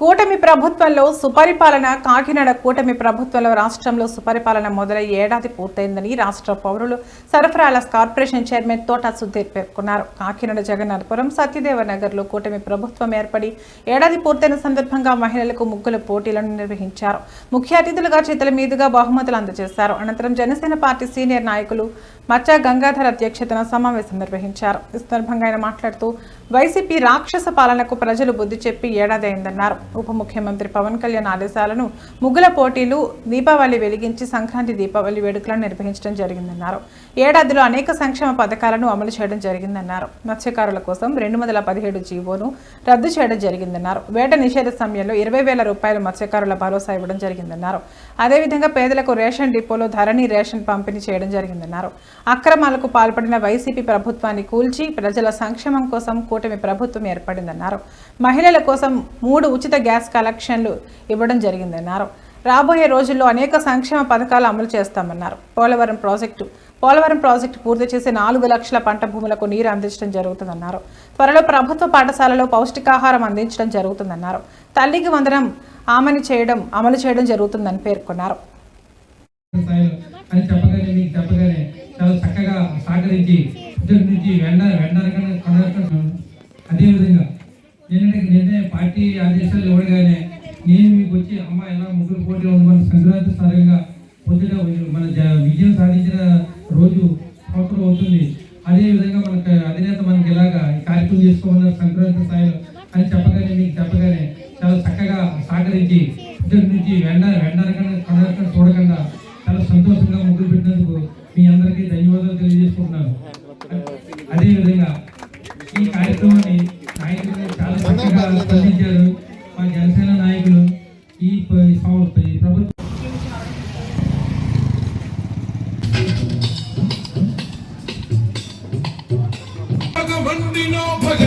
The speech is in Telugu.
కూటమి ప్రభుత్వంలో సుపరిపాలన కాకినాడ కూటమి ప్రభుత్వంలో రాష్ట్రంలో సుపరిపాలన మొదలై ఏడాది పూర్తయిందని రాష్ట్ర పౌరులు సరఫరాల కార్పొరేషన్ చైర్మన్ తోట సుధీర్ పేర్కొన్నారు. కాకినాడ జగన్నాథపురం సత్యదేవ నగర్లో కూటమి ప్రభుత్వం ఏర్పడి ఏడాది పూర్తయిన సందర్భంగా మహిళలకు ముగ్గుల పోటీలను నిర్వహించారు. ముఖ్య అతిథులుగా చేతుల మీదుగా బహుమతులు అందజేశారు. అనంతరం జనసేన పార్టీ సీనియర్ నాయకులు మచ్చా గంగాధర్ అధ్యక్షతన సమావేశం నిర్వహించారు. ఈ సందర్భంగా ఆయన మాట్లాడుతూ వైసీపీ రాక్షస పాలనకు ప్రజలు బుద్ధి చెప్పి ఏడాది అయిందన్నారు ఉప ముఖ్యమంత్రి పవన్ కళ్యాణ్ ఆదేశాలను ముగ్గుల పోటీలు దీపావళి వెలిగించి సంక్రాంతి దీపావళి వేడుకలను నిర్వహించడం జరిగిందన్నారు. ఏడాదిలో అనేక సంక్షేమ పథకాలను అమలు చేయడం జరిగిందన్నారు. మత్స్యకారుల కోసం రెండు వందల పదిహేడు జీవోను రద్దు చేయడం జరిగిందన్నారు. వేట నిషేధ సమయంలో ఇరవై వేల రూపాయలు మత్స్యకారుల భరోసా ఇవ్వడం జరిగిందన్నారు. అదేవిధంగా పేదలకు రేషన్ డిపోలో ధరణి రేషన్ పంపిణీ చేయడం జరిగిందన్నారు. అక్రమాలకు పాల్పడిన వైసీపీ ప్రభుత్వాన్ని కూల్చి ప్రజల సంక్షేమం కోసం కూటమి ప్రభుత్వం ఏర్పడిందన్నారు. మహిళల కోసం మూడు ఉచిత గ్యాస్ కలెక్షన్లు ఇవ్వడం జరిగిందన్నారు. రాబోయే రోజుల్లో అనేక సంక్షేమ పథకాలు అమలు చేస్తామన్నారు. పోలవరం ప్రాజెక్టు పోలవరం ప్రాజెక్టు పూర్తి చేసి నాలుగు లక్షల పంట భూములకు నీరు అందించడం జరుగుతుందన్నారు. త్వరలో ప్రభుత్వ పాఠశాలలో పౌష్టికాహారం అందించడం జరుగుతుందన్నారు. తల్లికి వందనం ఆమని చేయడం అమలు చేయడం జరుగుతుందని పేర్కొన్నారు. అని చెప్పగానే మీకు చెప్పగానే చాలా చక్కగా సహకరించి ఇద్దరి నుంచి వెండ వెండరకన కొనరకన అదేవిధంగా ఏంటంటే నిన్నే పార్టీ ఆదేశాలు ఇవ్వడగానే నేను మీకు వచ్చి అమ్మ ఎలా ముగ్గురు పోటీ ఉంది? మన సంక్రాంతి సరంగా పొద్దుట మన విజయం సాధించిన రోజు సంవత్సరం అవుతుంది. అదేవిధంగా మనకు అధినేత మనకి ఇలాగా కార్యక్రమం చేసుకోమన్నారు సంక్రాంతి స్థాయిలో అని చెప్పగానే మీకు చెప్పగానే చాలా చక్కగా సహకరించి ఇద్దరి నుంచి వెండ వెండరకన కొనరకన చూడకుండా మీ అందరికీ ధన్యవాదాలు తెలియజేసుకుంటున్నాను. అదేవిధంగా ఈ కార్యక్రమాన్ని నాయకులు చాలా చక్కగా స్పందించారు. మా జనసేన నాయకులు ఈ ప- ఈ సం- ప్రభుత్వం భగవంతునో భగ